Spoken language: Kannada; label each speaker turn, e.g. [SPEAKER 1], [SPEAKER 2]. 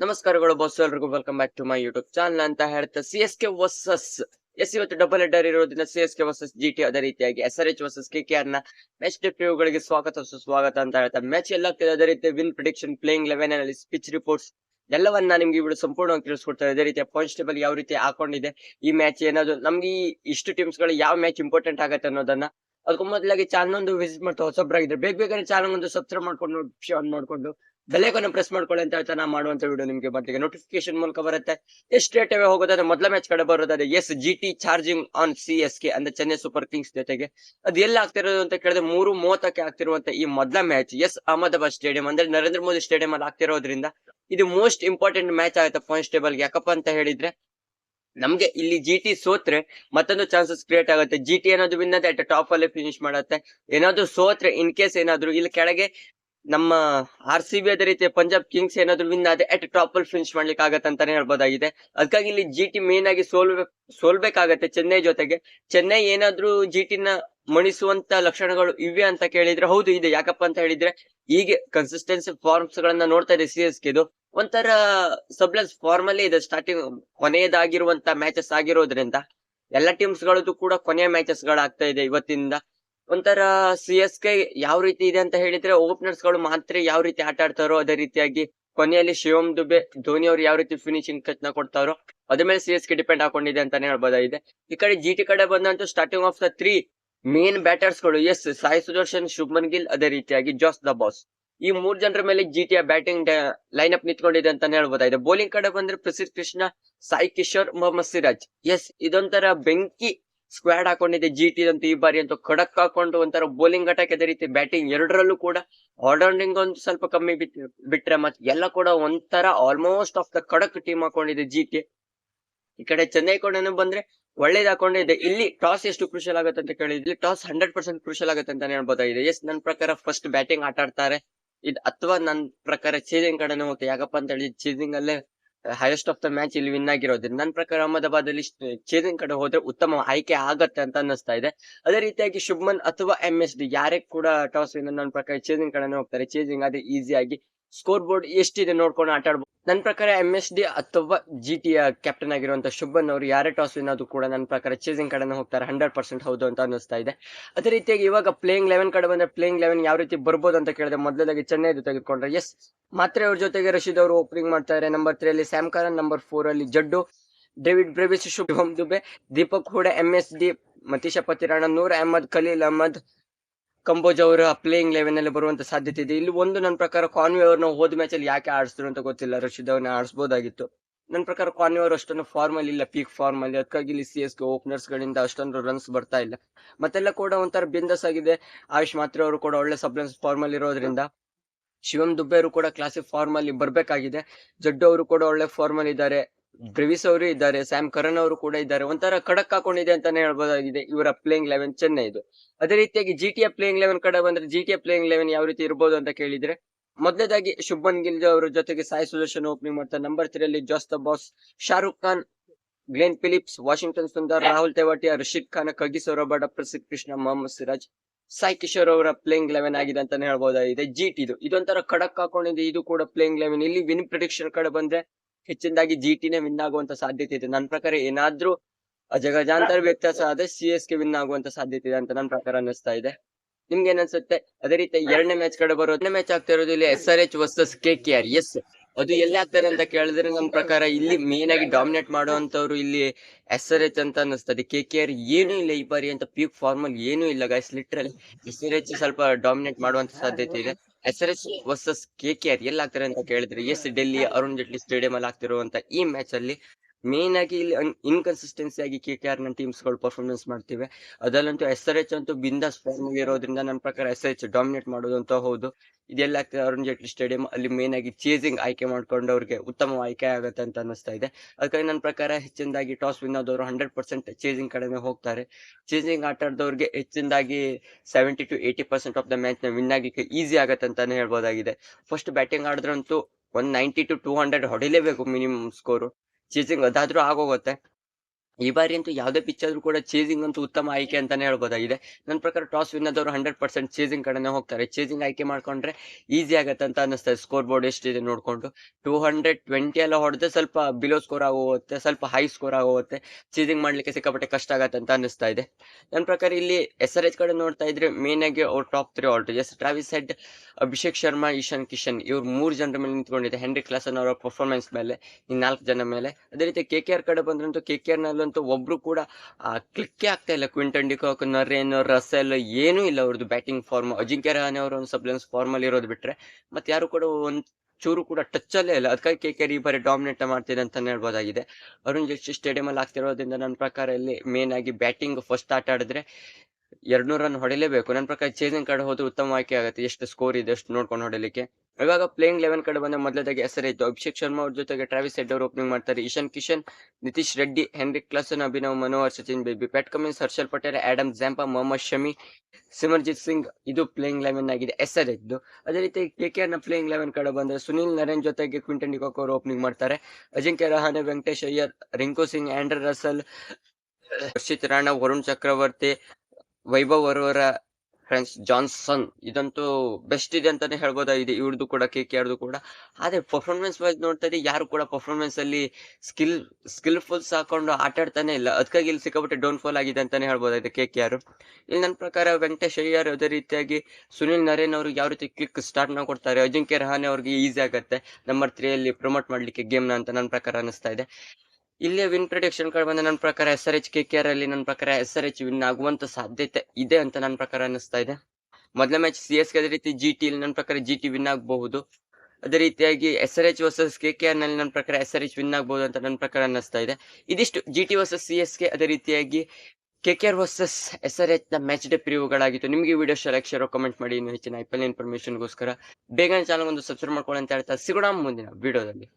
[SPEAKER 1] ನಮಸ್ಕಾರಗಳು ಬಾಸ್ ಎಲ್ರಿಗೂ. Welcome back to my YouTube channel ಅಂತ ಹೇಳ್ತಾ C S K versus S ಇವತ್ತು ಡಬಲ್ ಹೆಡರ್ ಇರೋದ್ರಿಂದ C S K versus G T ಅದೇ ರೀತಿಯಾಗಿ S R H versus K K ಆರ್ನ ಮ್ಯಾಚ್ ಗಳಿಗೆ ಸ್ವಾಗತ, ಸುಸ್ವಾಗತ ಅಂತ ಹೇಳ್ತಾ ಮ್ಯಾಚ್ ಎಲ್ಲ ಅದೇ ರೀತಿ ವಿನ್ ಪ್ರಿಡಿಕ್ಷನ್ ಪ್ಲೇಯಿಂಗ್ ಲೆವೆನ್ ಅಲ್ಲಿ ಸ್ಪಿಚ್ ರಿಪೋರ್ಟ್ಸ್ ಎಲ್ಲವನ್ನ ನಿಮ್ಗೆ ಇವರು ಸಂಪೂರ್ಣವಾಗಿ ತಿಳಿಸ್ಕೊಡ್ತಾರೆ ಅದೇ ರೀತಿ ಪಾಯಿಂಟ್ಸ್ ಯಾವ ರೀತಿ ಹಾಕೊಂಡಿದೆ, ಈ ಮ್ಯಾಚ್ ಏನಾದ್ರು ನಮ್ಗೆ ಈ ಇಷ್ಟು ಟೀಮ್ಸ್ಗಳು ಯಾವ ಮ್ಯಾಚ್ ಇಂಪಾರ್ಟೆಂಟ್ ಆಗುತ್ತೆ ಅನ್ನೋದನ್ನ ಅದಕ್ಕೂ ಮೊದಲಾಗಿ ಚಾನಲ್ ಒಂದು ವಿಸಿಟ್ ಮಾಡ್ತಾ ಹೊಸಬ್ರಾಗಿದ್ರೆ ಬೇಗ ಬೇಗನೆ ಚಾನಲ್ ಒಂದು ಸಬ್ಸ್ಕ್ರೈಬ್ ಮಾಡ್ಕೊಂಡು ಆನ್ ಮಾಡ್ಕೊಂಡು ಬೆಲೆಕನ್ನು ಪ್ರೆಸ್ ಮಾಡ್ಕೊಳ್ಳಿ ಅಂತ ಹೇಳ್ತಾ ನಾ ಮಾಡುವಂತ ವಿಡಿಯೋ ನಿಮಗೆ ಬರ್ತೀವಿ ನೋಟಿಫಿಕೇಶನ್ ಮೂಲಕ ಬರುತ್ತೆ. ಎಷ್ಟು ರೇಟ್ ಅವೇ ಹೋಗೋದಾದ್ರೆ ಮೊದಲ ಮ್ಯಾಚ್ ಕಡೆ ಬರೋದಾದ್ರೆ S G T charging on C S K ಅಂದ್ರೆ ಚೆನ್ನೈ ಸೂಪರ್ ಕಿಂಗ್ಸ್ ಜೊತೆಗೆ. ಅದು ಎಲ್ಲಿ ಆಗ್ತಿರೋದು ಅಂತ ಕೇಳಿದ್ರೆ ಮೂರು ಮೂವತ್ತಕ್ಕೆ ಆಗ್ತಿರುವಂತ ಈ ಮೊದಲ ಮ್ಯಾಚ್ ಎಸ್ ಅಹಮದಾಬಾದ್ ಸ್ಟೇಡಿಯಂ ಅಂದ್ರೆ ನರೇಂದ್ರ ಮೋದಿ ಸ್ಟೇಡಿಯಂ ಅಲ್ಲಿ ಆಗ್ತಿರೋದ್ರಿಂದ ಇದು ಮೋಸ್ಟ್ ಇಂಪಾರ್ಟೆಂಟ್ ಮ್ಯಾಚ್ ಆಗುತ್ತೆ ಟೇಬಲ್ ಯಾಕಪ್ಪ ಅಂತ ಹೇಳಿದ್ರೆ ನಮ್ಗೆ ಇಲ್ಲಿ ಜಿ ಟಿ ಸೋತ್ರೆ ಮತ್ತೊಂದು ಚಾನ್ಸಸ್ ಕ್ರಿಯೇಟ್ ಆಗುತ್ತೆ. ಜಿ ಟಿ ಏನಾದ್ರು ವಿನ್ ಅಟ್ ಟಾಪ್ ಅಲ್ಲಿ ಫಿನಿಶ್ ಮಾಡುತ್ತೆ. ಏನಾದ್ರು ಸೋತ್ರೆ ಇನ್ ಕೇಸ್ ಏನಾದ್ರು, ಇಲ್ಲಿ ಕೆಳಗೆ ನಮ್ಮ ಆರ್ ಸಿ ಬಿ ಅದೇ ರೀತಿ ಪಂಜಾಬ್ ಕಿಂಗ್ಸ್ ಏನಾದ್ರು ವಿನ್ ಆದ್ರೆ ಅಟ್ ಟಾಪ್ ಅಲ್ಲಿ ಫಿನಿಶ್ ಮಾಡ್ಲಿಕ್ಕೆ ಆಗತ್ತೆ ಅಂತಾನೆ ಹೇಳ್ಬೋದಾಗಿದೆ. ಅದಕ್ಕಾಗಿ ಇಲ್ಲಿ ಜಿ ಟಿ ಮೇನ್ ಆಗಿ ಸೋಲ್ ಸೋಲ್ಬೇಕಾಗತ್ತೆ ಚೆನ್ನೈ ಜೊತೆಗೆ. ಚೆನ್ನೈ ಏನಾದ್ರೂ ಜಿ ಟಿನ ಮಣಿಸುವಂತ ಲಕ್ಷಣಗಳು ಇವೆ ಅಂತ ಕೇಳಿದ್ರೆ ಹೌದು, ಇದೆ. ಯಾಕಪ್ಪ ಅಂತ ಹೇಳಿದ್ರೆ ಹೀಗೆ ಕನ್ಸಿಸ್ಟೆನ್ಸಿ ಫಾರ್ಮ್ಸ್ ಗಳನ್ನ ನೋಡ್ತಾ ಇದೆ ಸಿ ಎಸ್ ಕೆದು ಒಂಥರ ಸಬ್ಲೆನ್ಸ್ ಫಾರ್ಮ್ ಅಲ್ಲೇ ಇದೆ. ಸ್ಟಾರ್ಟಿಂಗ್ ಕೊನೆಯದಾಗಿರುವಂತ ಮ್ಯಾಚಸ್ ಆಗಿರೋದ್ರಿಂದ ಎಲ್ಲ ಟೀಮ್ಸ್ ಗಳದ್ದು ಕೂಡ ಕೊನೆಯ ಮ್ಯಾಚಸ್ ಗಳಾಗ್ತಾ ಇದೆ ಇವತ್ತಿಂದ. ಒಂಥರ ಸಿ ಎಸ್ ಕೆ ಯಾವ ರೀತಿ ಇದೆ ಅಂತ ಹೇಳಿದ್ರೆ ಓಪನರ್ಸ್ಗಳು ಮಾತ್ರ ಯಾವ ರೀತಿ ಆಟ ಆಡ್ತಾರೋ ಅದೇ ರೀತಿಯಾಗಿ ಕೊನೆಯಲ್ಲಿ ಶಿವಮ್ ದುಬೆ, ಧೋನಿ ಅವರು ಯಾವ ರೀತಿ ಫಿನಿಶಿಂಗ್ ಟಚ್ನ ಕೊಡ್ತಾರೋ ಅದ್ರ ಮೇಲೆ ಸಿ ಎಸ್ ಕೆ ಡಿಪೆಂಡ್ ಹಾಕೊಂಡಿದೆ ಅಂತಾನೆ ಹೇಳ್ಬೋದಾಗಿದೆ. ಈ ಕಡೆ ಜಿ ಟಿ ಕಡೆ ಬಂದಂತೂ starting of the three main ಬ್ಯಾಟರ್ಸ್ಗಳು S Sai Sudarshan, Shubman Gill ಅದೇ ರೀತಿಯಾಗಿ ಜಾಸ್ ದ ಬಾಸ್ ಈ ಮೂರ್ ಜನರ ಮೇಲೆ ಜಿ ಟಿಯ ಬ್ಯಾಟಿಂಗ್ ಲೈನ್ ಅಪ್ ನಿಂತ್ಕೊಂಡಿದೆ ಅಂತಾನೆ ಹೇಳ್ಬೋದಾಗಿದೆ. ಬೌಲಿಂಗ್ ಕಡೆ ಬಂದ್ರೆ ಪ್ರಸಿದ್ಧ ಕೃಷ್ಣ, ಸಾಯಿ ಕಿಶೋರ್, ಮೊಹಮ್ಮದ್ ಸಿರಾಜ್. ಎಸ್ ಇದೊಂಥರ ಬೆಂಕಿ ಸ್ಕ್ವಾಡ್ ಹಾಕೊಂಡಿದೆ ಜಿ ಟಿ ಅಂತೂ ಈ ಬಾರಿ ಅಂತ ಖಡಕ್ ಹಾಕೊಂಡು ಒಂಥರ ಬೌಲಿಂಗ್ ಅಟ್ಯಾಕ್ ಅದೇ ರೀತಿ ಬ್ಯಾಟಿಂಗ್ ಎರಡರಲ್ಲೂ ಕೂಡ ಆಲ್ರೌಂಡಿಂಗ್ ಒಂದು ಸ್ವಲ್ಪ ಕಮ್ಮಿ ಬಿಟ್ ಬಿಟ್ರೆ ಮತ್ತೆ ಎಲ್ಲ ಕೂಡ ಒಂಥರ ಆಲ್ಮೋಸ್ಟ್ ಆಫ್ ದ ಖಡಕ್ ಟೀಮ್ ಹಾಕೊಂಡಿದೆ ಜಿ ಟಿ ಈ ಕಡೆ ಚೆನ್ನೈ ಕೂಡ ಬಂದ್ರೆ ಒಳ್ಳೇದ್ ಹಾಕೊಂಡಿದೆ. ಇಲ್ಲಿ ಟಾಸ್ ಎಷ್ಟು ಕ್ರೂಷಲ್ ಆಗುತ್ತೆ ಅಂತ ಕೇಳಿದ್ವಿ ಟಾಸ್ ಹಂಡ್ರೆಡ್ ಪರ್ಸೆಂಟ್ ಕ್ರೂಷಲ್ ಆಗುತ್ತೆ ಅಂತಾನೆ ಹೇಳ್ಬೋದಾಗಿದೆ ಎಸ್ ನನ್ನ ಪ್ರಕಾರ ಫಸ್ಟ್ ಬ್ಯಾಟಿಂಗ್ ಆಟ ಆಡ್ತಾರೆ ಇದು ಅಥವಾ ನನ್ನ ಪ್ರಕಾರ ಚೇಜಿಂಗ್ ಕಡೆನೇ ಹೋಗುತ್ತೆ. ಯಾಕಪ್ಪ ಅಂತ ಹೇಳಿ ಚೇಜಿಂಗ್ ಅಲ್ಲೇ ಹೈಯೆಸ್ಟ್ ಆಫ್ ದ ಮ್ಯಾಚ್ ಇಲ್ಲಿ ವಿನ್ ಆಗಿರೋದ್ರಿಂದ ನನ್ನ ಪ್ರಕಾರ ಅಹಮದಾಬಾದ್ ಅಲ್ಲಿ ಚೇತನ್ ಕಡೆ ಹೋದ್ರೆ ಉತ್ತಮ ಆಯ್ಕೆ ಆಗತ್ತೆ ಅಂತ ಅನ್ನಿಸ್ತಾ ಇದೆ. ಅದೇ ರೀತಿಯಾಗಿ ಶುಭ್ಮನ್ ಅಥವಾ ಎಂ ಎಸ್ ಡಿ ಯಾರೇ ಕೂಡ ಟಾಸ್ ವಿನ್ ನನ್ನ ಪ್ರಕಾರ ಚೇಜಿಂಗ್ ಕಡೆನೇ ಹೋಗ್ತಾರೆ. ಚೇಜಿಂಗ್ ಆದ್ರೆ ಈಸಿಯಾಗಿ ಸ್ಕೋರ್ ಬೋರ್ಡ್ ಎಷ್ಟಿದೆ ನೋಡ್ಕೊಂಡು ಆಟ ನನ್ನ ಪ್ರಕಾರ ಎಂ ಎಸ್ ಡಿ ಅಥವಾ ಜಿ ಟಿಯ ಕ್ಯಾಪ್ಟನ್ ಆಗಿರುವಂತ ಶುಭನ್ ಅವರು ಯಾರೇ ಟಾಸ್ ವಿನ್ ಕೂಡ ನನ್ನ ಪ್ರಕಾರ ಚೇಸಿಂಗ್ ಕಡೆನೇ ಹೋಗ್ತಾರೆ ಹಂಡ್ರೆಡ್ ಪರ್ಸೆಂಟ್ ಹೌದು ಅಂತ ಅನ್ನಿಸ್ತಾ ಇದೆ. ಅದೇ ರೀತಿಯಾಗಿ ಇವಾಗ ಪ್ಲೇಯಿಂಗ್ ಲೆವೆನ್ ಕಡೆ ಬಂದ್ರೆ ಪ್ಲೇಯಿಂಗ್ ಲೆವೆನ್ ಯಾವ ರೀತಿ ಬರ್ಬೋದು ಅಂತ ಕೇಳಿದ್ರೆ ಮೊದಲಾಗಿ ಚೆನ್ನೈ ತೆಗೆದುಕೊಂಡ್ರೆ ಎಸ್ ಮಾತ್ರ ಅವ್ರ ಜೊತೆಗೆ ರಶೀದ್ ಅವರು ಓಪನಿಂಗ್ ಮಾಡ್ತಾರೆ ನಂಬರ್ ತ್ರೀ ಅಲ್ಲಿ ಸ್ಯಾಮ್ ಕರನ್ ನಂಬರ್ ಫೋರ್ ಅಲ್ಲಿ Jaddu David Brevis Shivam Dube, Deepak Hooda M S D Matheesha Pathirana Noor Ahmad, Khaleel Ahmed Kamboj ಅವರು ಪ್ಲೇಯಿಂಗ್ ಲೆವೆನ್ ಅಲ್ಲಿ ಬರುವಂತ ಸಾಧ್ಯತೆ ಇದೆ. ಇಲ್ಲಿ ಒಂದು ನನ್ನ ಪ್ರಕಾರ ಕಾನ್ವೆ ಅವ್ರನ್ನ ಹೋದ ಮ್ಯಾಚ್ ಅಲ್ಲಿ ಯಾಕೆ ಆಡಿಸಿದ್ರು ಅಂತ ಗೊತ್ತಿಲ್ಲ. ರಶೀದ್ ಅವ್ರನ್ನ ಆಡಿಸಬಹುದಾಗಿತ್ತು ನನ್ನ ಪ್ರಕಾರ ಕಾನ್ವೆ ಅವರು ಅಷ್ಟೊಂದು ಫಾರ್ಮ್ ಅಲ್ಲಿ ಇಲ್ಲ ಪೀಕ್ ಫಾರ್ಮ್ ಅಲ್ಲಿ. ಅದಕ್ಕಾಗಿ ಇಲ್ಲಿ ಸಿ ಎಸ್ ಕೆ ಓಪನರ್ಸ್ ಗಳಿಂದ ಅಷ್ಟೊಂದು ರನ್ಸ್ ಬರ್ತಾ ಇಲ್ಲ. ಮತ್ತೆಲ್ಲ ಕೂಡ ಒಂಥರ ಬಿಂದಸ್ ಆಗಿದೆ. ಆಯುಷ್ ಮಾತ್ರ ಅವರು ಕೂಡ ಒಳ್ಳೆ ಸಬ್ಲೆನ್ಸ್ ಫಾರ್ಮ್ ಅಲ್ಲಿ ಇರೋದ್ರಿಂದ. ಶಿವಂ ದುಬ್ಬೆ ಅವರು ಕೂಡ ಕ್ಲಾಸಿಕ್ ಫಾರ್ಮ್ ಅಲ್ಲಿ ಬರ್ಬೇಕಾಗಿದೆ. ಜಡ್ಡು ಅವರು ಕೂಡ ಒಳ್ಳೆ ಫಾರ್ಮ್ ಅಲ್ಲಿ ಇದ್ದಾರೆ. ಬ್ರೆವಿಸ್ ಅವರು ಇದ್ದಾರೆ ಸ್ಯಾಮ್ ಕರನ್ ಅವರು ಕೂಡ ಇದ್ದಾರೆ, ಒಂಥರ ಖಡಕ್ ಹಾಕೊಂಡಿದೆ ಅಂತಾನೆ ಹೇಳ್ಬೋದಾಗಿದೆ ಇವರ ಪ್ಲೇಯಿಂಗ್ ಲೆವೆನ್ ಚೆನ್ನೈ ಇದು ಅದೇ ರೀತಿಯಾಗಿ ಜಿ ಟಿಯ ಪ್ಲೇಯಿಂಗ್ ಲೆವೆನ್ ಕಡೆ ಬಂದ್ರೆ ಜಿ ಟಿಯ ಪ್ಲೇಯಿಂಗ್ ಲೆವೆನ್ ಯಾವ ರೀತಿ ಇರ್ಬೋದು ಅಂತ ಕೇಳಿದ್ರೆ, ಮೊದಲನೇದಾಗಿ ಶುಭನ್ ಗಿಲ್ ಅವರ ಜೊತೆಗೆ ಸಾಯಿ ಸುದರ್ಶನ್ ಓಪನಿಂಗ್ ಮಾಡ್ತಾರೆ ನಂಬರ್ ತ್ರೀ ಅಲ್ಲಿ the boss Shahrukh Khan Glenn Phillips Washington Sundar Rahul Tewatia Rashid Khan ಕಗ್ಗಿ ಸೌರಭ ಪ್ರಸಿದ್ಧ ಕೃಷ್ಣ ಮೊಹಮ್ಮದ್ ಸಿರಾಜ್ ಸಾಯಿ ಕಿಶೋರ್ ಅವರ ಪ್ಲೇಯಿಂಗ್ ಲೆವೆನ್ ಆಗಿದೆ ಅಂತಾನೆ ಹೇಳ್ಬೋದಾಗಿದೆ. ಜಿ ಟಿ ಇದು ಇದೊಂಥರ ಖಡಕ್ ಹಾಕೊಂಡಿದೆ, ಇದು ಕೂಡ ಪ್ಲೇಯಿಂಗ್ ಲೆವೆನ್ ಇಲ್ಲಿ ವಿನ್ ಪ್ರಿಡಿಕ್ಷನ್ ಕಡೆ ಬಂದ್ರೆ ಹೆಚ್ಚಿನದಾಗಿ ಜಿ ಟಿನೇ ವಿನ್ ಆಗುವಂತ ಸಾಧ್ಯತೆ ಇದೆ. ನನ್ನ ಪ್ರಕಾರ ಏನಾದ್ರೂ ಅಜಗಜಾಂತರ ವ್ಯತ್ಯಾಸ ಆದ್ರೆ ಸಿ ಎಸ್ ಕೆ ವಿನ್ ಆಗುವಂತ ಸಾಧ್ಯತೆ ಇದೆ ಅಂತ ನನ್ನ ಪ್ರಕಾರ ಅನಿಸ್ತಾ ಇದೆ. ನಿಮ್ಗೆ ಏನನ್ಸುತ್ತೆ ಅದೇ ರೀತಿ ಎರಡನೇ ಮ್ಯಾಚ್ ಕಡೆ ಬರೋ ಎರಡನೇ ಮ್ಯಾಚ್ ಆಗ್ತಾ ಇರೋದು ಇಲ್ಲಿ S R H versus K K R S ಅದು ಎಲ್ಲಿ ಆಗ್ತಾರೆ ಅಂತ ಕೇಳಿದ್ರೆ ನನ್ನ ಪ್ರಕಾರ ಇಲ್ಲಿ ಮೇನ್ ಆಗಿ ಡಾಮಿನೇಟ್ ಮಾಡುವಂತವ್ರು ಇಲ್ಲಿ ಎಸ್ ಆರ್ ಎಚ್ ಅಂತ ಅನಿಸ್ತದೆ ಕೆ ಕೆ ಆರ್ ಏನು ಇಲ್ಲ ಈ ಬಾರಿ ಅಂತ ಪೀಕ್ ಫಾರ್ಮಲ್ ಏನೂ ಇಲ್ಲ guys literally S R H ಸ್ವಲ್ಪ ಡಾಮಿನೇಟ್ ಮಾಡುವಂತ ಸಾಧ್ಯತೆ ಇದೆ. S R S versus K R ಎಲ್ಲಿ ಆಗ್ತಾರೆ ಅಂತ ಕೇಳಿದ್ರೆ ಎಸ್ ಡೆಲ್ಲಿ ಅರುಣ್ ಜೇಟ್ಲಿ ಸ್ಟೇಡಿಯಂ ಅಲ್ಲಿ ಆಗ್ತಿರುವಂತ ಈ ಮ್ಯಾಚ್ ಅಲ್ಲಿ ಮೇನ್ ಆಗಿ ಇಲ್ಲಿ ಇನ್ಕನ್ಸಿಸ್ಟೆನ್ಸಿ ಆಗಿ ಕೆ ಕೆ ಆರ್ನ ಟೀಮ್ಸ್ಗಳು ಪರ್ಫಾರ್ಮೆನ್ಸ್ ಮಾಡ್ತಿವೆ. ಅದರಲ್ಲಂತೂ ಎಸ್ ಆರ್ ಎಚ್ ಅಂತೂ ಬಿಂದಾಸ್ ಫಾರ್ಮ್ ಇರೋದ್ರಿಂದ ನನ್ನ ಪ್ರಕಾರ ಎಸ್ ಎಚ್ ಡಾಮಿನೇಟ್ ಮಾಡೋದು ಅಂತ ಹೌದು. ಇದೆಲ್ಲ ಆಗ್ತದೆ ಅರುಣ್ ಜೇಟ್ಲಿ ಸ್ಟೇಡಿಯಂ ಅಲ್ಲಿ ಮೇನ್ ಆಗಿ ಚೇಸಿಂಗ್ ಆಯ್ಕೆ ಮಾಡ್ಕೊಂಡು ಅವ್ರಿಗೆ ಉತ್ತಮ ಆಯ್ಕೆ ಆಗುತ್ತೆ ಅಂತ ಅನಿಸ್ತಾ ಇದೆ. ಅದಕ್ಕಾಗಿ ನನ್ನ ಪ್ರಕಾರ ಹೆಚ್ಚಿನದಾಗಿ ಟಾಸ್ ವಿನ್ ಆದವರು ಹಂಡ್ರೆಡ್ ಪರ್ಸೆಂಟ್ ಚೇಸಿಂಗ್ ಕಡೆನೇ ಹೋಗ್ತಾರೆ. ಚೇಸಿಂಗ್ ಆಟ ಆಡಿದವ್ರಿಗೆ ಹೆಚ್ಚಿನದಾಗಿ seventy to eighty percent of the ಮ್ಯಾಚ್ನ win ಆಗಲಿಕ್ಕೆ ಈಸಿ ಆಗುತ್ತೆ ಅಂತಾನೆ ಹೇಳ್ಬೋದಾಗಿದೆ. First batting ಆಡಿದ್ರಂತೂ one ninety to two hundred ಹೊಡಿಲೇಬೇಕು minimum score 지진 거 다 들어가고 그때. ಈ ಬಾರಿ ಅಂತೂ ಯಾವುದೇ ಪಿಚ್ ಆದರೂ ಕೂಡ ಚೇಸಿಂಗ್ ಅಂತೂ ಉತ್ತಮ ಆಯ್ಕೆ ಅಂತಲೇ ಹೇಳ್ಬೋದಾಗಿದೆ. ನನ್ನ ಪ್ರಕಾರ ಟಾಸ್ ವಿನ್ ಆದವರು ಹಂಡ್ರೆಡ್ ಪರ್ಸೆಂಟ್ ಚೇಸಿಂಗ್ ಕಡೆನೇ ಹೋಗ್ತಾರೆ. ಚೇಸಿಂಗ್ ಆಯ್ಕೆ ಮಾಡ್ಕೊಂಡ್ರೆ ಈಸಿ ಆಗತ್ತೆ ಅಂತ ಅನ್ನಿಸ್ತದೆ ಸ್ಕೋರ್ ಬೋರ್ಡ್ ಎಷ್ಟಿದೆ ನೋಡ್ಕೊಂಡು. ಟೂ ಹಂಡ್ರೆಡ್ ಟ್ವೆಂಟಿ ಎಲ್ಲ ಹೊಡೆದ್ರೆ ಸ್ವಲ್ಪ ಬಿಲೋ ಸ್ಕೋರ್ ಆಗೋಗುತ್ತೆ, ಸ್ವಲ್ಪ ಹೈ ಸ್ಕೋರ್ ಆಗೋಗುತ್ತೆ. ಚೇಸಿಂಗ್ ಮಾಡ್ಲಿಕ್ಕೆ ಸಿಕ್ಕಾಪಟ್ಟೆ ಕಷ್ಟ ಆಗತ್ತೆ ಅಂತ ಅನ್ನಿಸ್ತಾ ಇದೆ. ನನ್ನ ಪ್ರಕಾರ ಇಲ್ಲಿ ಎಸ್ ಆರ್ ಎಚ್ ಕಡೆ ನೋಡ್ತಾ ಇದ್ರೆ ಮೇನ್ ಆಗಿ ಅವ್ರು top three ಆಲ್ಟು yes Travis Head Abhishek Sharma Ishan Kishan ಇವ್ರು ಮೂರು ಜನರ ಮೇಲೆ ನಿಂತ್ಕೊಂಡಿದೆ. ಹೆನ್ರಿ ಕ್ಲಾಸನ್ ಅವರ ಪರ್ಫಾರ್ಮೆನ್ಸ್ ಮೇಲೆ, ಈ ನಾಲ್ಕು ಜನ ಮೇಲೆ. ಅದೇ ರೀತಿ ಕೆ ಕೆ ಆರ್ ಕಡೆ ಬಂದ್ರಂತೂ ಕೆ ಕೆ ಆರ್ ನಲ್ಲಂತೂ ಒಬ್ರು ಕೂಡ ಕ್ಲಿಕ್ಕೇ ಆಗ್ತಾ ಇಲ್ಲ. ಕ್ವಿಂಟನ್ ಡಿಕಾಕ್ ನರೇನ್ ರಸೆಲ್ ಏನೂ ಇಲ್ಲ ಅವ್ರದ್ದು ಬ್ಯಾಟಿಂಗ್ ಫಾರ್ಮ್ ಅಜಿಂಕ್ಯ ರಹಾನೆ ಅವರು ಒಂದು ಸಬ್ಲೆನ್ಸ್ ಫಾರ್ಮಲ್ಲಿ ಇರೋದು ಬಿಟ್ಟರೆ ಮತ್ತೆ ಯಾರು ಕೂಡ ಒಂದು ಚೂರು ಕೂಡ ಟಚ್ ಅಲ್ಲೇ ಇಲ್ಲ. ಅದಕ್ಕಾಗಿ ಕೆ ಕೆ ಡಿ ಬಾರಿ ಡಾಮಿನೇಟ್ ಮಾಡ್ತಿದೆ ಅಂತಾನೆ ಹೇಳ್ಬೋದಾಗಿದೆ. ಅರುಣ್ ಜೇಟ್ಲಿ ಸ್ಟೇಡಿಯಂ ಅಲ್ಲಿ ಆಗ್ತಿರೋದ್ರಿಂದ ನನ್ನ ಪ್ರಕಾರ ಇಲ್ಲಿ ಮೇನ್ ಆಗಿ ಬ್ಯಾಟಿಂಗ್ ಫಸ್ಟ್ ಆಟ ಆಡಿದ್ರೆ ಎರಡ್ನೂರು ರನ್ ಹೊಡಿಲೇಬೇಕು. ನನ್ನ ಪ್ರಕಾರ ಚೇಸಿಂಗ್ ಕಡೆ ಹೋದ್ರೆ ಉತ್ತಮ ಆಯ್ಕೆ ಆಗುತ್ತೆ. ಎಷ್ಟು ಸ್ಕೋರ್ ಇದೆ ಅಷ್ಟು ನೋಡ್ಕೊಂಡು ಹೊಡಿಲಿಕ್ಕೆ. ಇವಾಗ ಪ್ಲೇಯಿಂಗ್ ಲೆವೆನ್ ಕಡೆ ಬಂದ ಮೊದಲದಾಗಿ ಹೆಸರಿತ್ತು. ಅಭಿಷೇಕ್ ಶರ್ಮಾ ಅವ್ರ ಜೊತೆಗೆ ಟ್ರಾವಿಸ್ ಹೆಡ್ ಅವರು ಓಪನಿಂಗ್ ಮಾಡ್ತಾರೆ. Ishan Kishan, Nitish Reddy, Heinrich Klaasen, Abhinav, Manohar, Sachin Baby Pat Cummins Harshal Patel Adam Zampa Mohammed Shami, Simarjeet Singh. ಇದು ಪ್ಲೇಯಿಂಗ್ ಲೆವೆನ್ ಆಗಿದೆ. ಹೆಸರಿದ್ದು. ಅದೇ ರೀತಿ ಕೆ ಕೆ ಆರ್ನ ಪ್ಲೇಯಿಂಗ್ ಲೆವೆನ್ ಕಡೆ ಬಂದರೆ ಸುನಿಲ್ ನರೇನ್ ಜೊತೆಗೆ ಕ್ವಿಂಟನ್ ಡಿಕಾಕ್ ಅವರು ಓಪನಿಂಗ್ ಮಾಡ್ತಾರೆ. ಅಜಿಂಕ್ಯ ರಹಾನೆ, ವೆಂಕಟೇಶ್ ಅಯ್ಯರ್, ರಿಂಕು ಸಿಂಗ್ ಆಂಡ್ರ ರಸಲ್, ಹರ್ಷಿತ್ ರಾಣಾ, ವರುಣ್ ಚಕ್ರವರ್ತಿ ವೈಭವ್ ಅವರವರ ಫ್ರೆಂಡ್ಸ್ ಜಾನ್ಸನ್. ಇದಂತೂ ಬೆಸ್ಟ್ ಇದೆ ಅಂತಾನೆ ಹೇಳ್ಬೋದಾಗಿದೆ ಇವ್ರದ್ದು ಕೂಡ, ಕೆ ಕೆ ಆರ್ದು ಕೂಡ. ಆದ್ರೆ ಪರ್ಫಾರ್ಮೆನ್ಸ್ ವೈಸ್ ನೋಡ್ತಾ ಇದ್ದೀವಿ ಯಾರು ಕೂಡ ಪರ್ಫಾರ್ಮೆನ್ಸ್ ಅಲ್ಲಿ ಸ್ಕಿಲ್ ಸ್ಕಿಲ್ಫುಲ್ಸ್ ಹಾಕೊಂಡು ಆಟ ಆಡ್ತಾನೆ ಇಲ್ಲ. ಅದಕ್ಕಾಗಿ ಇಲ್ಲಿ ಸಿಕ್ಕಾಪಟ್ಟೆ ಡೌನ್ ಫಾಲ್ ಆಗಿದೆ ಅಂತಾನೆ ಹೇಳ್ಬೋದಾಗಿದೆ ಕೆ ಕೆ ಆರ್? ಇಲ್ಲಿ ನನ್ನ ಪ್ರಕಾರ ವೆಂಕಟೇಶ್ ಅಯ್ಯರ್ ಅದೇ ರೀತಿಯಾಗಿ ಸುನಿಲ್ ನರೇನ್ ಅವ್ರಿಗೆ ಯಾವ ರೀತಿ ಕ್ಲಿಕ್ ಸ್ಟಾರ್ಟ್ನ ಕೊಡ್ತಾರೆ, ಅಜಿಂಕ್ಯ ರಹಾನೆ ಅವ್ರಿಗೆ ಈಸಿ ಆಗುತ್ತೆ. ನಂಬರ್ ತ್ರೀ ಅಲ್ಲಿ ಪ್ರಮೋಟ್ ಮಾಡ್ಲಿಕ್ಕೆ ಗೇಮ್ನ ಅಂತ ನನ್ನ ಪ್ರಕಾರ ಅನಿಸ್ತಾ ಇದೆ. ಇಲ್ಲೇ ವಿನ್ ಪ್ರೊಡಿಕ್ಷನ್ ಕಡೆ ಬಂದ ನನ್ನ ಪ್ರಕಾರ S R H K K R ಅಲ್ಲಿ ನನ್ನ ಪ್ರಕಾರ ಎಸ್ ಆರ್ ಎಚ್ ವಿನ್ ಆಗುವಂತ ಸಾಧ್ಯತೆ ಇದೆ ಅಂತ ನನ್ನ ಪ್ರಕಾರ ಅನಿಸ್ತಾ ಇದೆ. ಮೊದಲ ಮ್ಯಾಚ್ ಸಿ ಎಸ್ ಕೆ ಅದೇ ರೀತಿ ಜಿ ಟಿ ನನ್ನ ಪ್ರಕಾರ ಜಿ ಟಿ ವಿನ್ ಆಗಬಹುದು. ಅದೇ ರೀತಿಯಾಗಿ S R H versus K K ಆರ್ನಲ್ಲಿ ನನ್ನ ಪ್ರಕಾರ ಎಸ್ ಆರ್ ಎಚ್ ವಿನ್ ಆಗಬಹುದು ಅಂತ ನನ್ನ ಪ್ರಕಾರ ಅನಿಸ್ತಾ ಇದೆ. ಇದಿಷ್ಟು G T versus C S K ಅದೇ ರೀತಿಯಾಗಿ K K R versus S R ಎಚ್ನ match day ಪ್ರಿವ್ಯೂಗಳಾಗಿತ್ತು ನಿಮಗೆ ವಿಡಿಯೋ ಶೇರ್ ಶೇರ್ ಕಮೆಂಟ್ ಮಾಡಿ. ಇನ್ನು ಹೆಚ್ಚಿನ ಐ ಪಿ ಎಲ್ ಇನ್ಫಾರ್ಮೇಶನ್ಗೋಸ್ಕರ ಬೇಗನೆ ಚಾನಲ್ ಒಂದು ಸಬ್ಸ್ಕ್ರೈಬ್ ಮಾಡ್ಕೊಳ್ಳಿ ಅಂತ ಹೇಳ್ತಾ ಸಿಗೋಣ ಮುಂದಿನ ವಿಡಿಯೋದಲ್ಲಿ